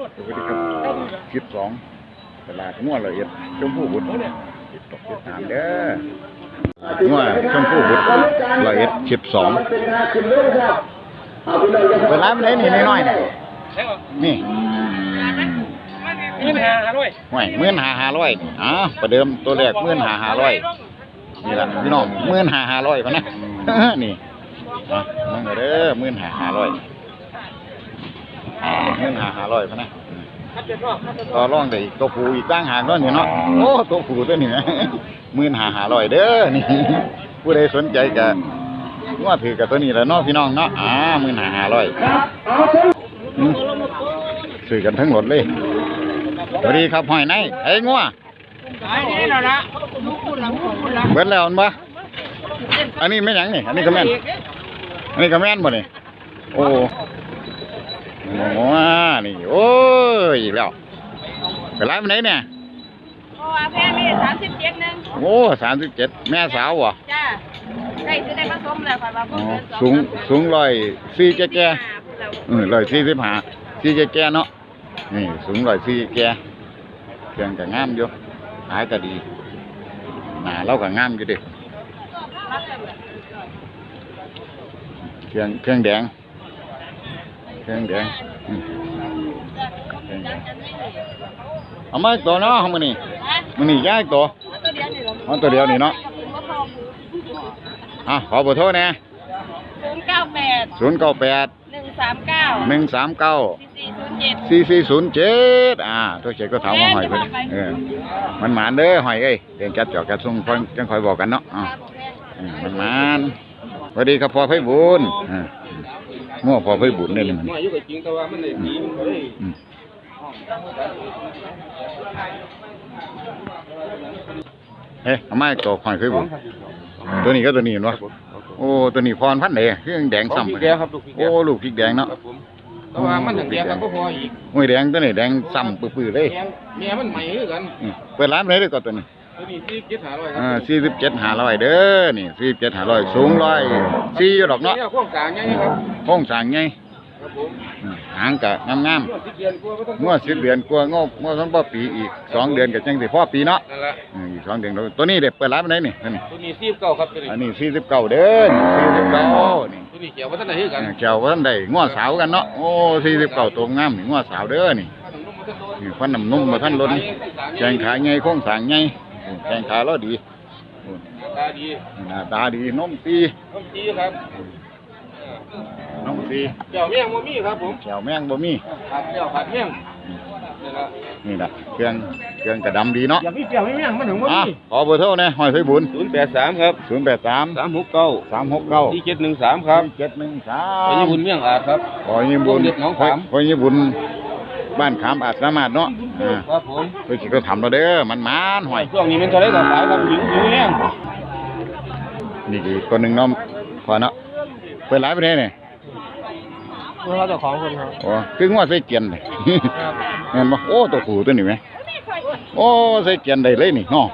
สวัสดีครับคลิปสองตลาดงัวละเอียดชมพู่บุตรติดตกติดตามเด้องัวชมพู่บุตรละเอียดคลิปสองเวลาไม่ได้นี่น้อยๆนี่นี่นี่แหละด้วยห่วยหมื่นหาหาร้อยอ๋อประเดิมตัวแรกหมื่นหาหาร้อยนี่ละพี่น้องหมื่นหาหาร้อยพะนะนี่อะมึงเอาเด้อหมื่นหาหาร้อย หมื่นหาหาร้อยพะนะต่อรองได้อีกตัวผูอีกตั้งหากเนาะนี่เนาะโอ้ตัวผูตัวนี้นะหมื่นหาหาร้อยเด้อนี่ผู้ใดสนใจก็ว่าถือกับตัวนี้แหล้วเนาะพี่น้องเนาะอ่าหมื่นหาหาร้อยอืมซื้อกันทั้งหมดเลยสวัสดีครับหอยในไอ้งัวนี่แหละนะเบิดแล้วอันบ่อันนี้ไม่หยังนี่อันนี้ก็แม่นอันนี้ก็แม่นบ่นี่โอ้ โหนี่ โอ้ยอีกแล้วไปไล่มันไหนเนี่ยเพราะว่าแพงนี่สามสิบเจ็ดหนึงโอ้สามสิบเจ็ดแม่สาววะจ้าได้ซื้อได้ผสมแล้วค่ะว่าพวอ๋กอเกินสองสูงสูงร้อยสี่แก่แก่ห้าพูดแล้วเออร้อยสี่สิบห้าสี่แก่แก่เนาะนี่สูงร้อยสี่แก่เครื่องก็งามอยู่หายก็ดีหน้าเราก็งามอยู่เดิเครื่องเครื่องแดงเครื่อง แดงอืมเครื่องแดงเอามาอีกตัวเนาะของมันนี่มันนี่ย้ายอีกตัวตัวเดียวนี่หรอเอาตัวเดียวนี่เนาะอะขอเบอร์โทรนะศูนย์เก้าแปดศูนย์เก้าแปดหนึ่งสามเก้าหนึ่งสามเก้าสี่สี่ศูนย์เจ็ดสี่สี่ศูนย์เจ็ดอ่าตัวเจ็ดก็ถามว่าหอยเพิ่นเออมันหมานเด้อหอยเอ้ยเรียนจัดจอกจัดส่งเพิ่นจังคอยบอกกันเนาะอ่าอืมมันหมานสวัสดีครับพ่อไพบุญอ่า มั่วพ่อไพบุญเนี่ยนี่มันมาอยู่กับจริงแต่ว่ามันได้ดีมันก็เลยอืมเอ๊ะเอามาอีกตัวหอยไพบุญตัวนี้ก็ตัวนี้เห็นปะโอ้ตัวนี้พรพันธุ์เดเครื่องแดงซ้ำซ้ำแดงครับลูกพี่แดโอ้งลูกพริกแดงเนาะครับผมแต่ว่ามันถึงแดงกันก็พออีกโอ้ยแดงตัวนี้แดงซ้ำปื้อๆเลยแดงแม่มันใหม่คือกันอืมเปิดร้านไหนเลยก็ตัวนี้ ตัวนี้ที่คิดหาร้อยครัอ่าสี่สิบเจ็ดห้าร้อยเด้อนี่สี่สิบเจ็ดห้าร้อยสูงร้อยสี่อยู่ดอกเนาะโค้งกลางไงครับโค้งสร้างไงครับผมอืมหางกะงามนวดที่เดือนกลัวก็ต้องๆงวดสิบเดือนกลัวางบงวดสองพ่อปีอีกสองเดือนกับจังสิพ่อปีเนาะนั่นแหละอืมอีกสองเดือนตัวนี้เด็กเปิดร้านไหนนี่นี่ ตัวนี้ซีบเก่าครับตัวนี้อันนี้สี่สิบเก้าเด้อสี่สิบเก้านี่ตัวนี้เกี่ยวว่าท่านไหนคือกันเจ้าว่าท่านใดงวดสาวกันเนาะโอ้สี่สิบเก้าตัวงามนี่งวดสาวเด้อนี่นี่ควันน้ำนุ่มมาท่านล้นแกงขาไงโค้งสร้างไงอืม แกงขาเราดีอืมตาดีหน้าตาดีนมตีต้มจีครับนมตีเกี่ยวเมี่ยงโมมี่ครับผมแขวแมงบ่มีผัดเกี่ยวผัดเมี่ยงนี่ละนี่นะเครื่องเครื่องกระดำดีเนาะอยากมีเกี่ยวไม่เมี่ยงมันถึงโมอะมี่ขอเบอร์โทรนะหอยไฟบุญศูนย์แปดสามครับศูนย์แปดสามสามหกเก้าสามหกเก้าที่เจ็ดหนึ่งสามครับเจ็ดหนึ่งสาไปมญี่ปุ่นเมี่ยงอาจครับ ขอยิบุญโรงเรียนหนองขามขอยิบุญ บ้านขามอาจสามารถเนาะอ่าครับผมเพื่อที่เขาทำเราเด้อมันมานหอยช่วงนี้มันจะได้ต่อสายครับหิวหิวแห้งนี่อีกตัวหนึ่งเน้องพอเนาะเปิดร้านไปได้เนี่ยเมื่อเขาเจ้าของคนครับโอ้คืองวดใส่เกียนเลยเห็นปะโอ้ตัวขู่ตัวนี้ไหมโอ้ใส่เกียนได้เลยนี่เนาะ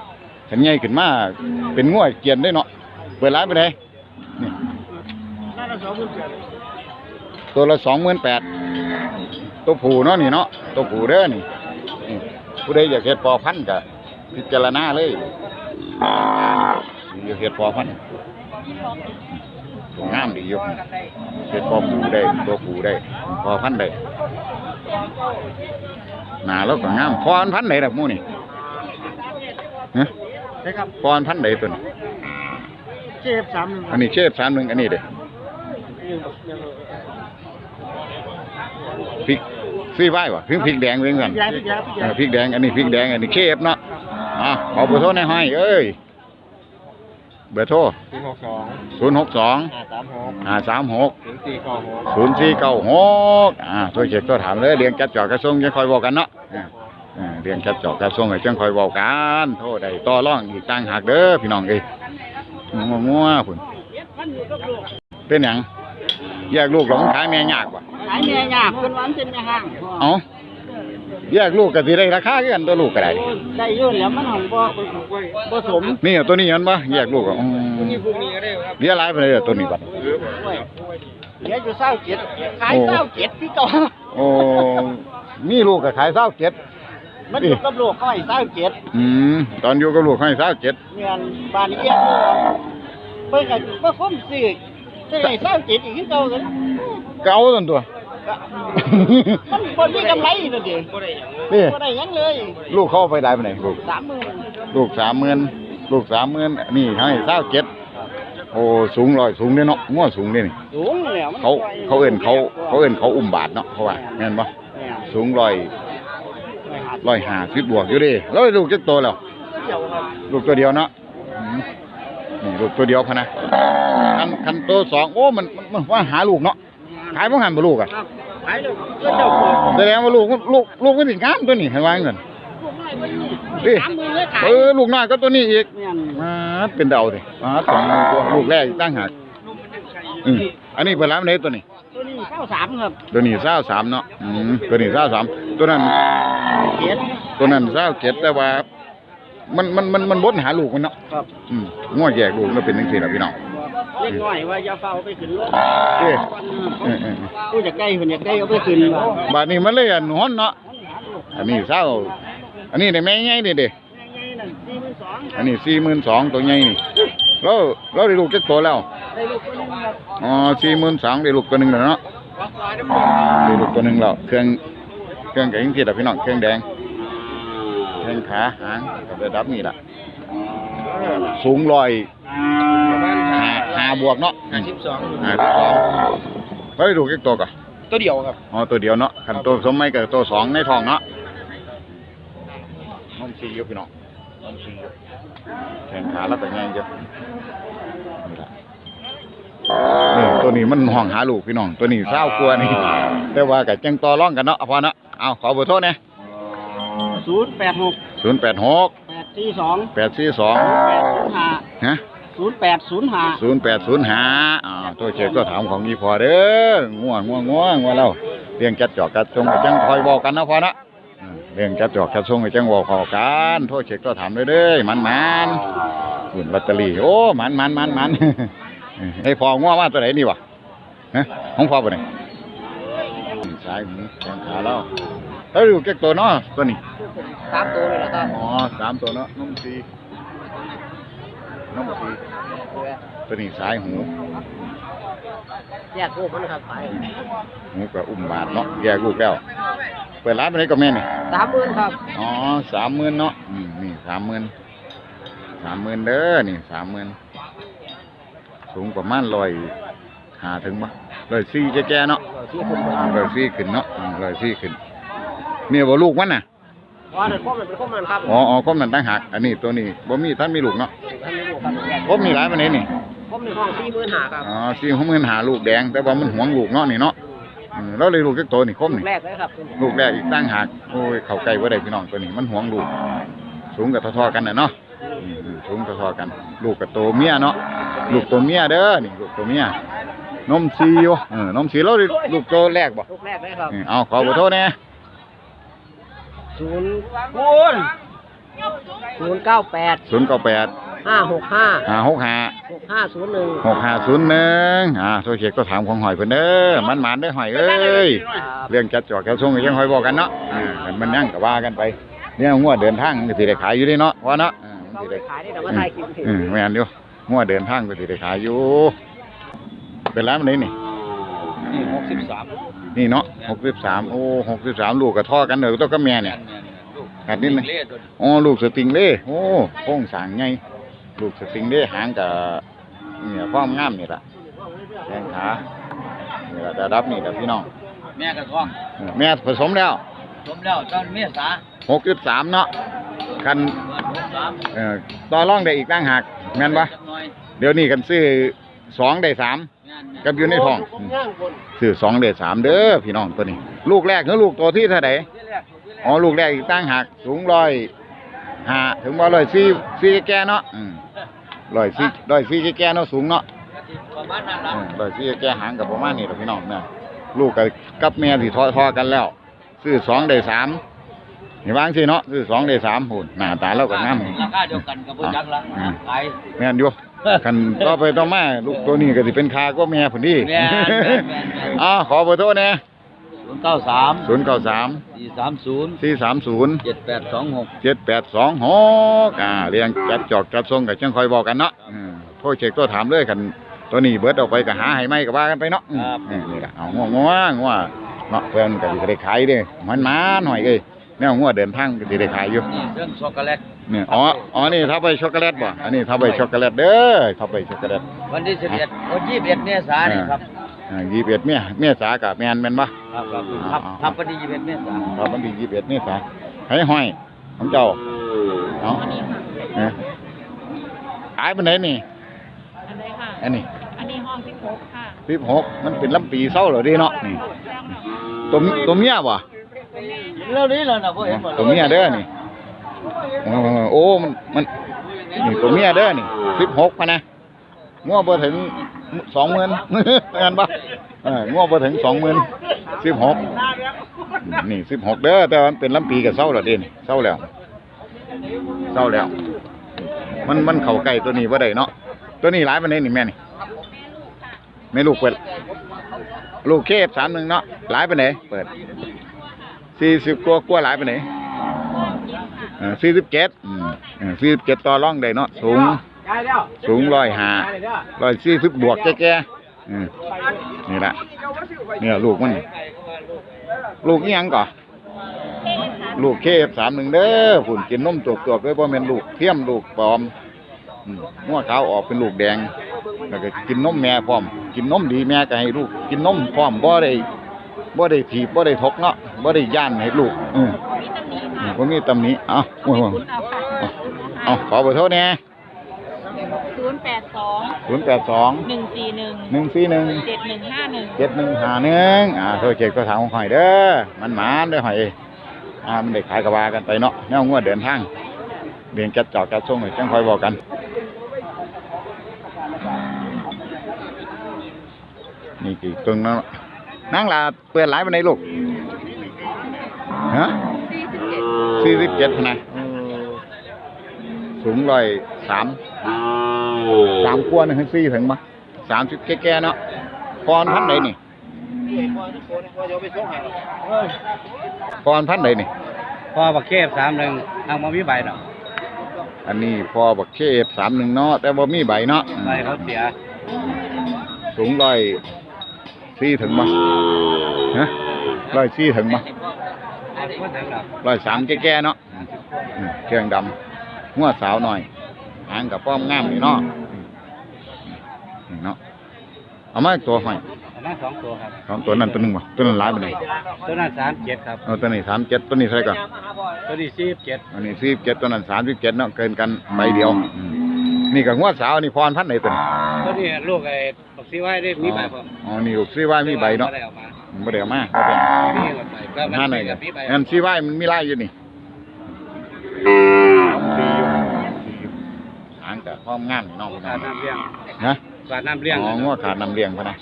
ขันใหญ่ขึ้นมาเป็นงวดเกียนได้เนาะเปิดร้านไปได้นี่ตัวละสองหมื่นแปด ตัวผูเนาะนี่เนาะตัวผูเด้อนี่นี่ผู้ใดอยากเฮ็ดพอพันธุ์ก็พิจารณาเลยอยากเฮ็ดพอพันธุ์ตัวงามดีอยู่เฮ็ดพอผูได้ตัวผูได้พอพันธุ์ได้หนาแล้วก็งามพรพันธุ์ไหนล่ะหมู่นี่ฮะใช่ครับพรพันธุ์ไหนตัวนี้เชฟสามอันนี้เชฟสามหนึ่งอันนี้เด้พริก ซีไว้วะพริกพริกแดงเรื่องกันยาพี่ยาพี่าเอยอพริกแดงอันนี้พริกแดงอันนี้เชฟเนาะอะขอเบอร์โทรในอยให้เอ้ยเบอร์โทรศูนย์หกสองศูนย์หกสองห้าสามหกห้าสามหกศูนย์สี่เก้าหกศูนย์สี่เก้าหกอ่าตัวเจ็ดตัวถามเลยเรียงจัดจอกกระทรวงยังคอยบอกกันเนาะอ่าอ่าเรียงจัดจอกกระทรวงให้จังคอยบอกกันโทษได้ต่อร่องอีกตั้งหักเด้อพี่น้องเอ้ยงัวงัวๆพุ่นเป็นหยังแยกลูกหลงขายแม่ยากว่ะ ขายเนี่ยยากคนวันเป็นในห้างเอาแยกลูกก็สิได้ราคาคือกันตัวลูกก็ได้ ได้ยุ่นแล้วมันของบ่ผสมนี่เอาตัวนี้ยันบ่แยกลูกอะอืมนี่พวกนี้ก็ได้ครับเรียหลายไปเลยตัวนี้บัดเหลืออยู่เศร้าเจ็ดขายเศร้าเจ็ดพี่ก่อนโอ้มีลูกก็ขายเศร้าเจ็ดมันอยู่กับลูกเขาให้สาวเจ็ดอืมตอนอยู่กับลูกให้เศร้าเจ็ดเงินบ้านเอียดเพิ่นก็บ่คมซื้อจะให้สาวเจ็ดอีกคือเก่ากันเก่าตันตัว มันบ่มีกำไรนั่นดินี่บ่ได้หยังเลยลูกเขาเอาไปได้ไปไหนลูก30,000ลูกสามหมื่นลูกสามหมื่นนี่ให้เศร้าเจ็ดโอ้สูงลอยสูงเด้เนาะง้อสูงเด้นี่สูงแล้วมันเขาเขาเอิ้นเขาเขาเอิ้นเขาอุ้มบาทเนาะเพราะว่าแม่นบ่แม่นสูงลอยลอยห้าสิบบวกอยู่เดิแล้วลูกจักโตแล้วเดียวครับลูกตัวเดียวเนาะอืมนี่ลูกตัวเดียวพะนะคันคันตัวสองโอ้มันมันมันว่าหาลูกเนาะ ขายบ่หันบ่ลูกอะครับขายแล้วก็เจ้าเปิดแสดงว่าลูกลูกลูกมันสิงามตัวนี้ให้วางเงินลูกน้อยมันนี่สามหมื่นเลยขายเออลูกน้อยก็ตัวนี้อีกแม่นมาเป็นเดาสิมาสองตัวลูกแรกอีกตั้งหากอืมอันนี้เปิดร้านไหนตัวนี้ตัวนี้เก้าสามครับตัวนี้เศร้าสามเนาะอืมตัวนี้เศร้าสามตัวนั้นเจ็ดตัวนั้นเศร้าเจ็ดแต่ว่า มันมันมันมันบดหาลูกมันเนาะครับอืมง้อแยกลูกมันเป็นจังซี่ล่ะพี่น้อง เล็กน้อยว่าอย่าเฝ้าไปขึ้นรถเอ้เออเออผู้จะใกล้เพิ่นอยากได้เอาไปขึ้นบาดนี้มันเลยอันหอนเนาะอันนี้เศร้า อันนี้ได้แม่ใหญ่นี่เด้อันนี้สี่หมื่นสองตัวใหญ่นี่เราเราได้ลูกจักตัวแล้วได้ลูกคนนึงครับอ๋อสี่หมื่นสองได้ลูกตัวหนึ่งแล้วเนาะได้ลูกตัวหนึ่งแล้วเครื่องเครื่องกับยังที่ละพี่น้องเครื่องแดงเครื่องขาหางกับระดับนี้ล่ะสูงลอยประมาณหาหาบวกเนาะห้าสิบสองหาสิบสองเราได้ลูกจักตัวก่ะตัวเดียวครับอ๋อตัวเดียวเนาะขันตัวสมไม่กับตัวสองในท้องเนาะนมซีอยู่พี่น้องนมซีอยู่แขนขาแล้วแต่ง่ายเยอะนี่ล่ะนี่ตัวนี้มันห้องหาลูกพี่น้อง ตัวนี้เศร้ากลัวนี่แต่ว่ากับจังต่อร่องกันเนาะเอาพอเนาะเอาขอเบอร์โทษเนี่ยศูนย์แปดหกศูนย์แปดหกแปดสี่สองแปดสี่สองแปดศูนย์ห้าฮะ ศูนย์แปดศูนย์ห้าศูนย์แปดศูนย์ห้าอ่าตัวเช็คก็ถามของอีพอเด้อง่วงง่วงง่วงว่าเราเรื่องจัดจอกกัดทรงกับจังคอยบอกกันนะพอนะอืมเรื่องจัดจอกกัดทรงกับจังบอกขอกันโทษเช็คก็ถามเลยเด้อมันมันหุ่นลอตเตอรี่โอ้มันมันมันมัน ไอ้พอง่วงว่าตัวไหนนี่วะฮะของพอปะเนี่ยสายหูแขนขาแล้วแล้วอยู่เก็กตัวเนาะตัวนี้ สามตัวเลยนะครับอ๋อสามตัวเนาะนุ่มสี นุ่มสีตัวนี้สายหู แยกลูกมันครับขายหูกับอุ้มบาทเนาะแยกลูกแล้ว เปิดร้านไปไหนก็แม่นี่สามหมื่นครับ อ๋อสามหมื่นเนาะอืมนี่สามหมื่นสามหมื่นเด้อนี่สามหมื่นสูงประมาณร้อยหาถึงปะร้อยสี่แก่ๆเนาะที่คุณร้อยสี่ขึ้นเนาะอืมร้อยสี่ขึ้นเมียบ่ลูกมันน่ะ ว่าเด็กพ่อมันเป็นข้อมันครับอ๋ออ๋อก้มนั่นตั้งหักอันนี้ตัวนี้บ่มีท่านมีลูกเนาะท่านไม่รู้ครับก้มมีหลายปานนี้นี่ผมในห้องสี่หมื่นห้าครับอ๋อสี่หกหมื่นหาลูกแดง แต่ว่ามันหวงลูกเนาะนี่เนาะอืมแล้วเลยลูกจักโตนี่คมนี่ แรกเลยครับลูกแรกอีกตั้งหักโอ้ย เข้าใกล้บ่ได้พี่น้องตัวนี้มันหวงลูก สูงกับเท่อๆกันน่ะเนาะอืมอืมสูงเท่อๆกัน ลูกกับโตเมียเนาะลูกตัวเมียเด้อนี่ลูกตัวเมียนมซีอยู่เออนมซีแล้วลูกโตแรกบ่ลูกแรกเลยครับ อืมเอาขอขอโทษแน่ ศูนย์คูณศูนย์เก้าแปดศูนย์เก้าแปดห้าหกห้าห้าหกห้าหกห้าศูนย์หนึ่งหกห้าศูนย์หนึ่งอ่าโทรเช็คก็ถามของหอยเพิ่นเด้อมันหมานเด้อหอยเอ้ยเรื่องจัดจอดกระทรวงก็ยังหอยบอกกันเนาะอ่าคันมันนั่งก็ว่ากันไปเนี่ยงัวเดินทางก็สิได้ขายอยู่เด้เนาะว่าเนาะอ่ามันต้องสิไปได้ขายได้แต่ว่าไทยกินถึงอืมแม่นอยู่งัวเดินทางก็สิได้ขายอยู่เป็นร้านมันไหนนี่นี่หกสิบสาม นี่เนาะหกสิบสามโอ้หกสิบสามลูกกับท่อกันเด้อตัวกับแม่เนี่ย ขาดนิดนึงเล่ตัวอ๋อลูกสติงเล่โอ้โค้งสร้างไงลูกสติงเล่หางกับเนี่ยความงามนี่ล่ะแข้งขานี่ล่ะระดับนี่ล่ะพี่น้อง แม่กระท้องเออแม่ผสมแล้วสมแล้วตอนเมษาหกจุดสามเนาะคันหกสามเอ่อต่อรองได้อีกตั้งหากแม่นปะจักหน่อยเดี๋ยวนี้กันซื้อสองได้สามงาน กับอยู่ในท้องผมย่างคนซื้อสองได้สามเด้อพี่น้องตัวนี้ ลูกแรกคือลูกตัวที่เท่าไหร่ที่แรกที่แรกอ๋อลูกแรกอีกตั้งหากสูงร้อยห้าถึงว่าร้อยสี่สี่แก่ๆเนาะอืมร้อยสี่ร้อยสี่แก่ๆเนาะสูงเนาะประมาณนั้นละอืมร้อยสี่แก่ๆหางกับประมาณนี้แหละพี่น้องเนี่ยลูกกับกับแม่ที่ทอทอๆกันแล้ว ซื้อสองได้สามนี่วางสิเนาะซื้อสองได้สามหุ่นหน้าตาเราก็งามราคาเดียวกันกับพวกจักรละอืมขายแม่นอยู่ คันต่อไปต่อมาลูกตัวนี้ก็สิเป็นคาก็แม่ผุนดีแม่นแม่นแม่นแม่นอ้าวขอเบอร์โทรแหน่ศูนย์เก้าสามศูนย์เก้าสามสี่สามศูนย์สี่สามศูนย์ เจ็ดแปดสองหก เจ็ดแปดสองหกอ่าเรียงจัดจอกจัดทรงกับจังคอยบอกกันเนาะอืมโทรเช็คตัวถามเลยกันตัวนี้เบิดออกไปก็หาให้ไหมก็ว่ากันไปเนาะอืมนี่นี่ละเอาง่วงง่วงง่วงเนาะเพื่อนก็สิได้ขายเด้มันมาหน่อยเลยแนวง่วงเดินทางก็สิได้ขายอยู่นี่เครื่องช็อกโกแลต เนี่ยอ๋ออ๋อนี่ทับไปช็อกโกแลตบ่อันนี้ทับไปช็อกโกแลตเด้อทับไปช็อกโกแลตวันที่สิบเอ็ดวันยี่สิบเอ็ดเมษายนนี่ครับอ่ายี่สิบเอ็ดเมียเมียสากับแมนแมนบ่ครับครับทับทับวันที่ยี่สิบเอ็ดเมษายนครับวันที่ยี่สิบเอ็ดเมียสาให้ห้อยของเจ้าเอาเนี่ยขายเป็นไหนนี่อันไหนค่ะอันนี้อันนี้ห้องที่หกค่ะสิบหกมันเป็นลำปีเศร้าเหรอเดิเนาะนี่ตัวตัวเมียบ่เรื่องนี้แล้วนะพ่อเห็นหมดตัวเมียเด้อนี่เออ โอ้ มัน มัน นี่ตัวเมียเด้อนี่สิบหกพะนะงัวบ่ถึงสองหมื่นเงินปะเอองัวบ่ถึงสองหมื่นสิบหกนี่สิบหกเด้อ แต่ว่ามันเป็นลำปีกับเศร้าเหรอเดิเศร้าแล้ว เศร้าแล้ว มันมันเข้าใกล้ตัวนี้บ่าได้เนาะ ตัวนี้หลายปานนี้นี่แม่นี่แม่ลูกเปิด ลูกเคฟสามหนึ่งเนาะหลายปไหนเปิดสี่สิบกว่ากว่าหลายปไหน สี่สิบเจ็ดสี่สิบเจ็ดต่อร่องได้เนาะสูง สูงร้อยห้าร้อยสี่สิบบวกแก่นี่ละเนี่ยลูกมัน ลูกยังก่อลูกเคฟสามหนึ่งเด้อผุ่นกินนมตัวตัวด้วยเพราะเป็นลูกเทียมลูกปลอมอืมหัวขาวออกเป็นลูกแดงแล้วก็กินนมแม่พร้อม กินนมดีแม่ก็ให้ลูก กินนมพร้อมบ่ได้บ่ได้ถีบบ่ได้ทกเนาะบ่ได้ย่านให้ลูก อื มมีตำหนิค่ะบ่มีตำหนิเอ้าโอ้โหคุณเอาค่ะเอาขอเบอร์โทรแหน่ศูนย์แปดสอง082หนึ่งสี่หนึ่ง141เจ็ดหนึ่งห้าหนึ่งเจ็ดหนึ่งหาหนึ่งอ่าโทรเจ็ดก็ถามของหอยเด้อมันหมานเด้อหอยอ่ามันได้ขายกระบากันไปเนาะแนวงวดเดินทางเรียนจัดจอดจัดส่งให้จังคอยบอกกันนี่กี่ตึงเนาะนั่งลาเปิดหลายวันไหนลูกฮะ สี่สิบเจ็ดสี่สิบเจ็ดนะสูงร้อยสามสามกว่าหนึ่งสี่ถึงมาสามสิบแก่ๆเนาะพรพันใดนี่พรพันใดนี่พ่อบักเคฟสามหนึ่งทางมามีใบเนาะอันนี้พอบักเคฟสามหนึ่งเนาะแต่ว่ามีใบเนาะใบเขาเสีย สูงร้อยสี่ถึงมาฮะร้อยสี่ถึงมาก็ถึงแล้ว ร้อยสามแก่ๆเนาะอืมเครื่องดำหัวสาวหน่อยหางกับป้อมงามนี่เนาะอืมนี่เนาะเอามาอีกตัวหอยประมาณสองตัวครับสองตัวนั้นตัวหนึ่งวะตัวนั้นหลายไปไหนใดตัวนั้นสามเจ็ดครับ เอาตัวนี้สามเจ็ดตัวนี้เท่าไหร่ก่อนตัวนี้สี่เจ็ดอันนี้สี่เจ็ดตัวนั้นสามสิบเจ็ดเนาะเกินกันใบเดียวอืมนี่กับหัวสาวนี่พรพันธุ์ไหนตัวนี้ตัวนี้ลูกไอ้บัก ซีไว้ได้มีใบพร้อมอ๋อนี่ลูกซีไว้มีใบเนาะได้ออกมาบ่ได้เอามาบ่ได้มีหมดใบก็มันห้าหน่อยมีกักับมีใบงั้นซีไว้มันมีลายอยู่นี่ซีอยู่หางแต่พร้อมงามนี่เน้องขาดน้ำเลี้ยงฮะขาดน้ำเลี้ยงอ๋องัวขาดน้ำเลี้ยงพะนะ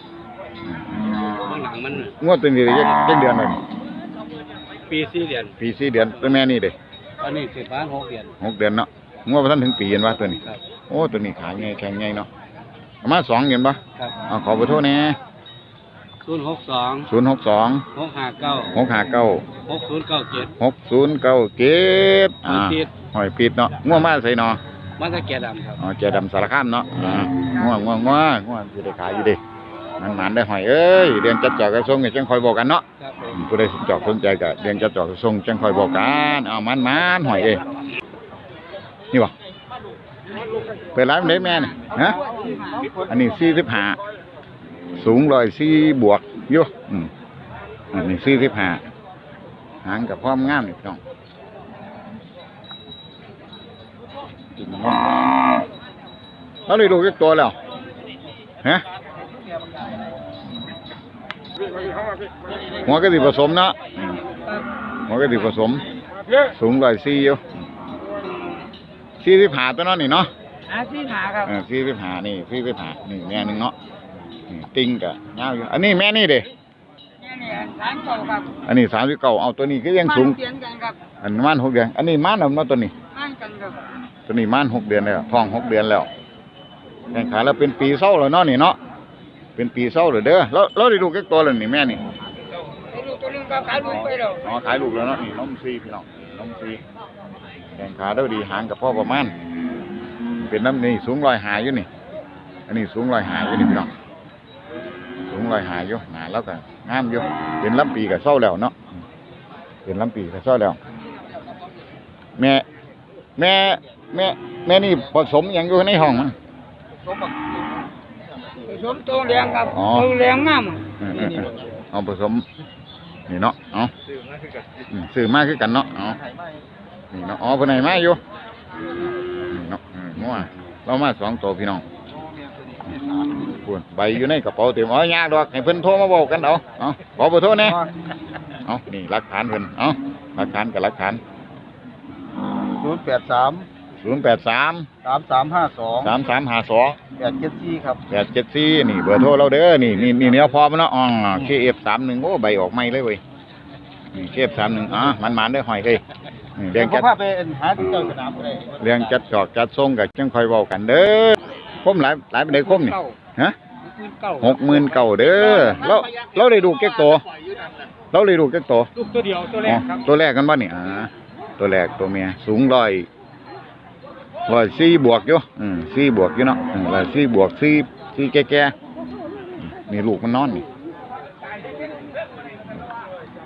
อืมข้างหลังมันงัวตัวนี้ได้จักเดือนเลยปีสี่เดือนปีสี่เดือนตัวแม่นี่เด้ตอนนี้สิบล้านหกเดือนหกเดือนเนาะงัวบ่ทันถึงปีเห็นว่าตัวนี้ ครับโอ้ตัวนี้ขาใหญ่แข็งใหญ่เนาะ เอามาสองเห็นปะครับเอาขอเบอร์โทรแหน่ศูนย์หกสองศูนย์หกสองหกห้าเก้าหกห้าเก้าหกศูนย์เก้าเจ็ดหกศูนย์เก้าเจ็ดอ่าหอยปีดหอยปีดเนาะง่วงมาใส่เนาะมันจะแก่ดำครับอ๋อเจดำสารคามเนาะอ่าง่วงง่วงง่วงง่วงอยู่ได้ขายอยู่ดิมันหมันได้หอยเอ้ยเรียนจัดจอกกระทรงจังคอยบอกกันเนาะครับผมผู้ใดสนจอกสนใจก็เรียนจัดจอกกระทรงจังคอยบอกกันเอามันมันหอยเอ้ยนี่วะ เปิดร้านเล็กแม่นี่ฮะอันนี้สี่สิบห้าสูงร้อยสี่บวกอยู่อืมอันนี้สี่สิบห้าหางกับพร้อมงามนี่พี่น้องแล้วเลยดูอีกตัวแล้วฮะหัวกะทิผสมนะอืมหัวกะทิผสม สูงร้อยสี่อยู่สี่สิบห้าตัวเนาะนี่เนาะ อาชีพหาครับเออสี่สิบห้านี่สี่สิบห้านี่แม่หนึ่งเนาะนี่ติงกะยาวอยู่อันนี้แม่นี่เด้นี่นี่ร้านเก่าครับอันนี้สามสิบเก้าเอาตัวนี้ก็ยังสูงเสียงกันครับอันม่านหกเดือนอันนี้ม่านเอาเนาะตัวนี้นั่งกันครับตัวนี้ม่านหกเดือนแล้วท้องหกเดือนแล้วแข่งขาแล้วเป็นปีเศร้าแล้วเนาะนี่เนาะเป็นปีเศร้าเลยเด้อแล้วแล้วได้ดูแก่ตัวแล้วนี่แม่นี่ไอ้ลูกตัวนึงก็ขายลูกไปแล้วอ๋อขายลูกแล้วเนาะนี่นมซีพี่น้องนมซีแข่งขาเด้อดีหางกับพ่อประมาณ เป็นน้ำนี่สูงรอยหาอยู่นี่ อันนี้สูงรอยหาอยู่นี่พี่น้องสูงรอยหาอยู่หนาแล้วก็งามอยู่เป็นลำปีกับเศร้าแล้วเนาะเป็นลำปีกับเศร้าแล้ว แม่ แม่ แม่ แม่นี่ผสมอย่างอยู่ในห้องมันสมตัวแรงครับอ๋อตัวแรงงามเออเออเออเอาผสมนี่เนาะเอาอืมซื้อมาคือกันเนาะเอานี่เนาะอ๋อเพิ่นให้มาอยู่นี่เนาะเออ งัวเรามาสองตัวพี่น้องปวนใบอยู่ในกระเป๋าเต็มอ๋อยากดอกให้เพิ่นโทรมาบอกกันเอาเอาขอเบอร์โทรแหน่เอานี่หลักฐานเพิ่นเอาหลักฐานกับหลักฐานศูนย์แปดสามศูนย์แปดสามสามสามห้าสองสามสามห้าสองแปดเจ็ดสี่ครับแปดเจ็ดสี่นี่เบอร์โทรเราเด้อนี่นี่นี่เนี้ยพอมันเนาะอ๋อเคเอฟสามหนึ่งโอ้ใบออกไม่เลยเว้ย นี่เคเอฟสามหนึ่งอะมันมันได้อหอยเลยนี่เรียงจัด พาไปหาที่เจ้าสนามเลยเรียงจัดจอกจัดทรงกับจังคอยเว้ากันเด้อคมหลายหลายไปไหนใดคมนี่ฮะหกหมื่นเก่าเด้อเราเราได้ดูแก๊กโตวเราได้ดูแก๊กโตวลูกตัวเดียวตัวแรอ๋อกครับตัวแรกกันบ้านี่อ่าตัวแรกตัวเมียสูงร้อยร้อยสี่บวกอยู่อืมสี่บวกอยู่เนาะอืมร้อยสี่บวกสี่สี่แก่ๆนี่ลูกมันนอนนี่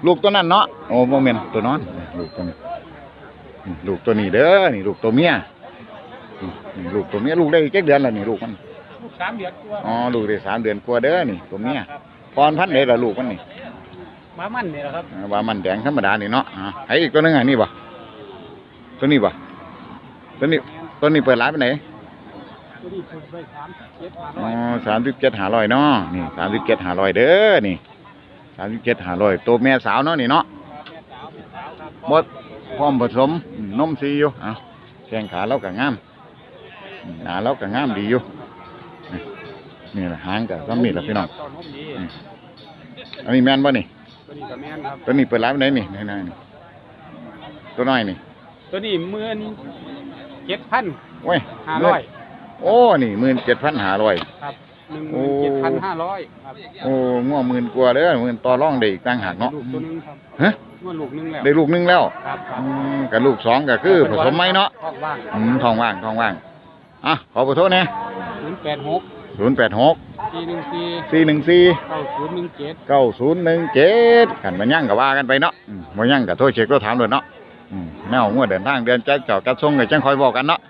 ลูกตัวนั้นเนาะโอ้โมเมนตัวนอนลูกตัวนี้นี่ลูกตัวนี้เด้อนี่ลูกตัวเมียนี่นี่ลูกตัวเมียลูกได้เจ็ดเดือนแล้วนี่ลูกมันลูกสามเดือนตัวอ๋อลูกได้สามเดือนกว่าเด้อนี่ตัวเมียพรพันธุ์ได้ละลูกมันนี่มามันนี่แหละครับอ่าว่ามันแดงธรรมดานี่เนาะอ่าให้อีกตัวหนึงอะนี่บ่ตัวนี้บ่ตัวนี้ตัวนี้เปิดร้านไปไหนตัวนี้ถูกไปสามเจ็ดอ๋อสามสิบเจ็ดหาร้อยเนาะนี่สามสิบเจ็ดหาร้อยเด้อนี่ สามสิบเจ็ดหาร้อยตัวแม่สาวเนาะนี่เนาะหมดพร้อมผสมอืมนมซีอยู่อะแข้งขาเราก็งามอืมหนาเราก็งามดีอยู่นี่นี่แหละหางกับซ้ำนี่แหละพี่น้องตอนผมดีอืมอันนี้แม่นบ่นี่ตัวนี้ก็แม่นครับตัวนี้เปิดร้านไปไหนนี่นี่นี่ตัวน้อยนี่ ตัวนี้หมื่นเจ็ดพันโอ้ยห้าร้อยโอ้นี่หมื่นเจ็ดพันห้าร้อยครับหนึ่งหโอ้มื่นเจ็ดพัน ห้าร้อยครับโอ้ง่วงหมื่นกว่าเด้อหมื่นต่อร่องได้อีกต่างหากเนาะลูกตัวหนึงครับฮะว่าลูกหนึงแล้วได้ลูกหนึงแล้วครับครับอืมกับลูกสองก็คือผสมไหมเนาะท้องว่างอืมทองว่างทองว่างอะขอขอโทษนะศูนย์แปดหกศูนย์แปดหกสี่หนึ่งสี่สี่หนึ่งสี่เก้าศูนย์หนึ่งเจ็ดเก้าศูนย์หนึ่งเจ็ดขันมายั่งกับว่ากันไปเนาะอืมมายั่งกับโทษเช็คตัวถามเลยเนาะอืมแนวงวดเดินทางเดินจัดจอดจัดส่งกับจังคอยบอกกันเนาะ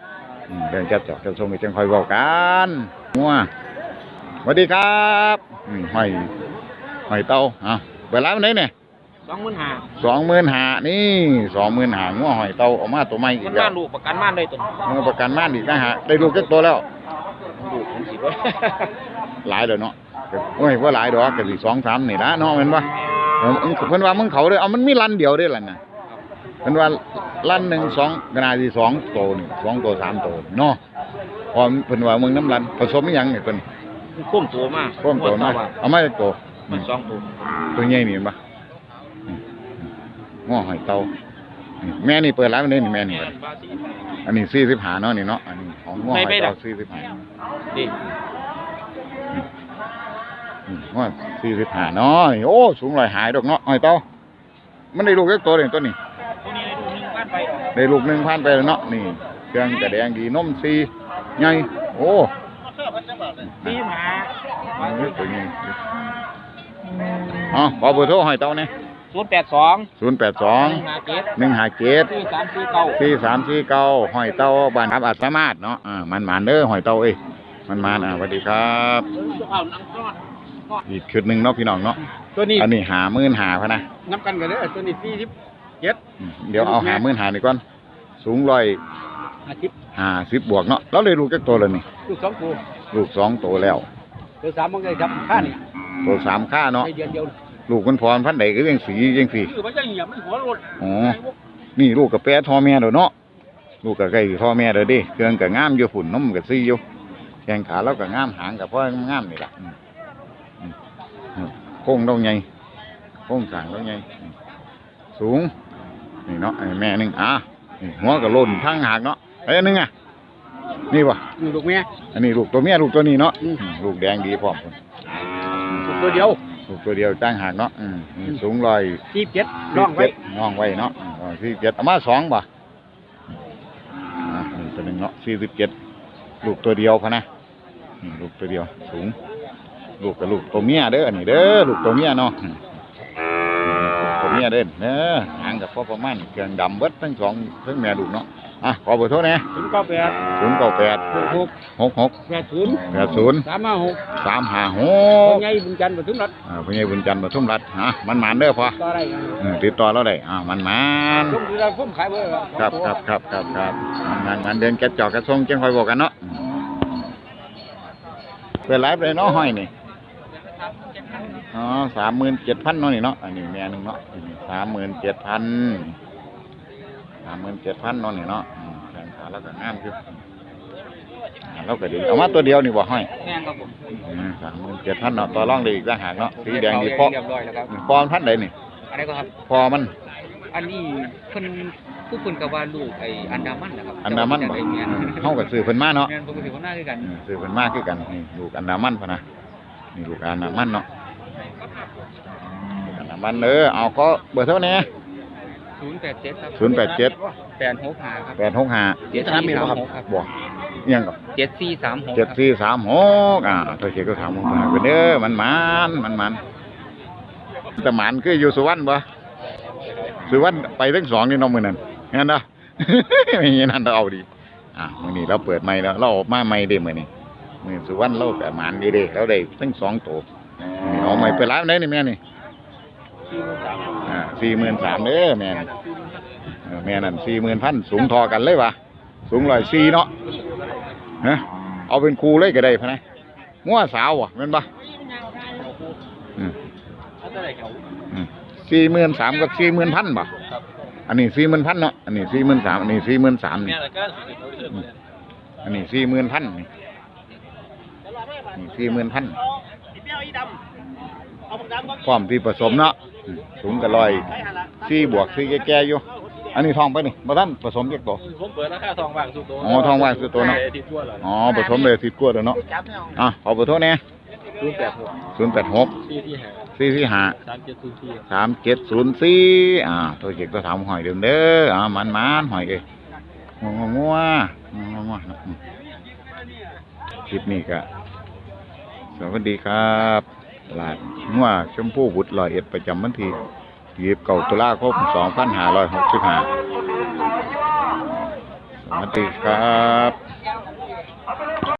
อืมเดินจัดจอดจัดส่งกับจังคอยบอกกันงัวส วัสดีครับอืมหอยหอยเต้าอะเปิดร้านวันไหนเนี่ยสองหมื่นห้าสองหมื่นหานี่สองหมื่นหางัวหอยเต้าเออกมาตัวใหม่อีมันกแล้มาวลูกประกันม่านเลยตัวเออประกันม่านอีกนะฮะได้ลูกจักตัวแล้วลูกผมสิบเลยหลายเลยเนาะก็โอ้ยว่าหลายดอกก็สิสองสามนี่ละเนาะแม่นบ่เออมึงเพิ่นว่ามึงเขาเด้อเอามันมีรันเดียวเด้อล่ะนะเพิ่นว่ารันหนึ่งสองขนาดที่สองโตนี่สองโตสามโตนี่เนาะพอเพิ่นว่ามึงน้ำรันผสมอีหยังนี่เพิ่น คุ้มตัวมากพร้อมโตมาเอามาจากโตมันสองตัวตัวใหญ่นี่เห็นบ่อืมง้อหอยเตานี่แม่นี่เปิดร้านไว้นี่แม่นี่เปิดอันนี้45เนาะนี่เนาะอันนี้ของง้อหอยเตา45ดิอืมว่าสี่สิบห้าเนาะนี่โอ้สูงลอยหายดอกเนาะไอ้เต้ามันได้ลูกเล็กตัวเลยตัวนี้ตัวนี้ได้ดูหนึ่งพันไปได้ลูกหนึ่งพันไปแล้วเนาะนี่เครื่องกระแดงดีนมซีใหญ่โอ้ สี่หมาเอ้ยตัวนี้อ๋อขอเบอร์โทรให้เต้าเนี่ยศูนย์แปดสองศูนย์แปดสองหาเจ็ดหนึ่งห้าเจ็ดสี่สามสี่เก้าสี่สามสี่เก้าหอยเต้าบ้านครับอัศมาศเนาะอ่ามันหมานเด้อหอยเต้าเอ้ยมันหมานอ่าสวัสดีครับเอานังก้อนอีกชุดหนึ่งเนาะพี่น้องเนาะตัวนี้อันนี้หามื่นหาพะนะนับกันกันเลยตัวนี้สี่สิบเจ็ดอืมเดี๋ยวเอาหามื่นหานี่ก่อนสูงร้อยอาทิตย์ห้าสิบบวกเนาะเราเลยลูกจักตัวเลยนี่ลูกสองตัว ลูกสองตัวแล้ว ตัวสามมันก็จับข้านี่ตัวสามค่าเนาะในเดือนเดียวลูกมันพรพันใดก็ยังสียังสีคือมันจะเหยียบมันหัวรถอ๋อนี่ลูกกับแปะทอแม่เด้อเนาะลูกกับไก่ทอแม่เด้อเดิเครื่องกับงามอยู่ฝุ่นนมกับซีอยู่แข้งขาเรากับงามหางกับพ่องามนี่แหละอืมอืมอืมโค้งเราไงโค้งสร้างเราไงอืมสูงนี่เนาะไอ้แม่หนึ่งอะนี่หัวกับล่นทั้งหากเนาะไอ้อันหนึงอะ นี่วะมีลูกเมียอันนี้ลูกตัวเมียลูกตัวนี้เนาะอืมอืมลูกแดงดีพร้อมพุ่นลูกตัวเดียวตลูกตัวเดียวตั้งหากเนาะอืมอืมสูงร้อยสี่เจ็ดสี่น้องไว้เจ็ดน้องไว้เนาะอืมสี่เจ็ดเอามาสองบ่อ่านี่ตัวหนึ่งเนาะสี่สิบเจ็ดลูกตัวเดียวพะนะนี่ลูกตัวเดียว สูง ลูกกับลูกตัวเมียเด้อนี่เด้อลูกตัวเมียเนาะอืมลูกตัวเมียเด้อเด้อหางกับพ่อประมาณเครื่องดำเบิดทั้งสองทั้งแม่ลูกเนาะ อะขอเบอร์โทรนะศูนย์เก้าแปดศูนย์เก้าแปดหกหกหกหกแปดศูนย์แปดศูนย์สามห้าหกสามห้าหพ่กอใหญ่บุญจันทร์ปทุมรัฐอ่าพญายบุญจันทร์ปทุมรัฐฮะมันหมานเด้อพอต่อได้เออติดต่อเราได้อ่ามันหมานลงดีแล้วผมขายเบอร์ครับครับครับครับครับมันหมานมันเดินแกะจอกกระทรงจังคอยบอกกันเนาะเปิดไลฟ์เลยเนาะห้อยนี่อ๋อสามหมื่นเจ็ดพันเนาะนี่เนาะอันนี้แม่หนึ่งเนาะสามหมื่นเจ็ดพัน สามหมื่นเจ็ดพันเนาะนี่เนาะอืมแข่งขาแล้วก็งามคืออ่าเราก็ดีเอามาตัวเดียวนี่บ่ห้อยแม่ครับผมสามหมื่นเจ็ดพันเนาะต่อรองได้อีกต่างหากเนาะสีแดงนี่พอเรียบร้อยแล้วครับพอมันพันใดนี่อะไรก็ครับ พอมัน อันนี้เพิ่นผู้เพิ่นก็ว่าลูกไอ้อันดามันนะครับอันดามันบ่ไอ้แม่นเฮาก็ซื้อเพิ่นมาเนาะ แม่นปกติคนหน้าคือกัน อืมซื้อเพิ่นมาคือกันนี่ลูกอันดามันพะนะนี่ลูกอันดามันเนาะลูกอันดามันเด้อเอาก็เบอร์เท่านี้ 087ครับศูนย์แปดเจ็ด865ครับแปดหกห้า7436ครับบ่อิหยังก็7436เจ็ดสี่สามหกอ่าตัวเขียนก็ถามผมมาเด้อมันมันมันมันแต่หมันคืออยู่สุวรรณบ่สุวรรณไปทั้งสองนี่เน้องมือนั่นงั้นเนาะไม่งั้นนั่นเราเอาดีอ่ามื้อนี้เราเปิดใหม่แล้วเราออกมาใหม่เด้มื้อนี้มื้อสุวรรณเราก็หมันดีเด้เราได้ทั้งสองตัวนี่เอาใหม่ไปร้านไหนนี่แม่นี่ อ่าสี่หมื่นสามเด้อแม่นี่เออแม่นั่นสี่หมื่นพันสูงทอกันเลยวะสูงร้อยสี่เนาะฮะเอาเป็นครูเลยก็ได้พะนะงัวสาวอะแม่นปะอืมสี่หมื่นสามกับสี่หมื่นพันป่ะอันนี้สี่หมื่นพันเนาะอันนี้สี่หมื่นสามอันนี้สี่หมื่นสามนี่อืมอันนี้สี่หมื่นพันนี่นี่สี่หมื่นพันความที่ผสมเนาะอืม สูงกับร้อยสี่บวกสี่แก่ๆอยู่อันนี้ทองไปนี่บ่ท่านผสมเจ็กตัวผมเปิดราคาทองว่างสุดตัวอ๋อทองว่างสุดตัวเนาะที่ทั่วเลยอ๋อผสมเลยสิบกว่าแล้วเนาะอะขอเบอร์โทรแน่086ศูนย์แปดหกที่ที่หาสี่สี่ห้า3704สามเจ็ดศูนย์สี่อ่าตัวเจ็กตัวถามหอยเดิมเด้ออ่ามันมันหอยเอ้ยงัวงัวงัวงัวงัวอืมคลิปนี้ก็สวัสดีครับ ตลาดงัวชมพู่บุตรลอยเอ็ดประจำวันที่ยีบเก่าตุลาคมสองพันห้าร้อยหกสิบห้าสวัสดีครับ